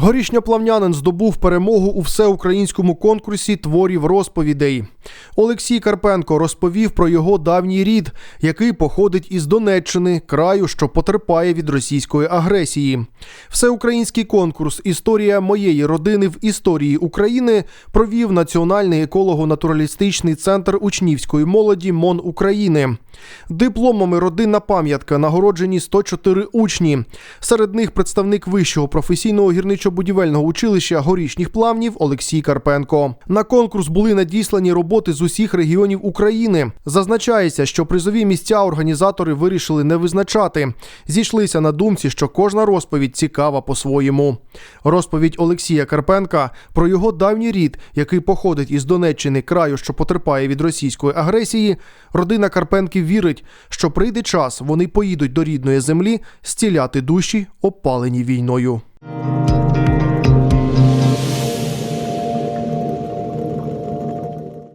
Горішньоплавнянин здобув перемогу у всеукраїнському конкурсі творів розповідей. Олексій Карпенко розповів про його давній рід, який походить із Донеччини, краю, що потерпає від російської агресії. Всеукраїнський конкурс Історія моєї родини в історії України провів Національний еколого-натуралістичний центр учнівської молоді МОН України. Дипломами родинна пам'ятка нагороджені 104 учні. Серед них представник вищого професійного гірничо-будівельного училища горішніх плавнів Олексій Карпенко. На конкурс були надіслані роботи з усіх регіонів України. Зазначається, що призові місця організатори вирішили не визначати. Зійшлися на думці, що кожна розповідь цікава по-своєму. Розповідь Олексія Карпенка про його давній рід, який походить із Донеччини, краю, що потерпає від російської агресії. Родина Карпенків вірить, що прийде час, вони поїдуть до рідної землі зціляти душі, опалені війною.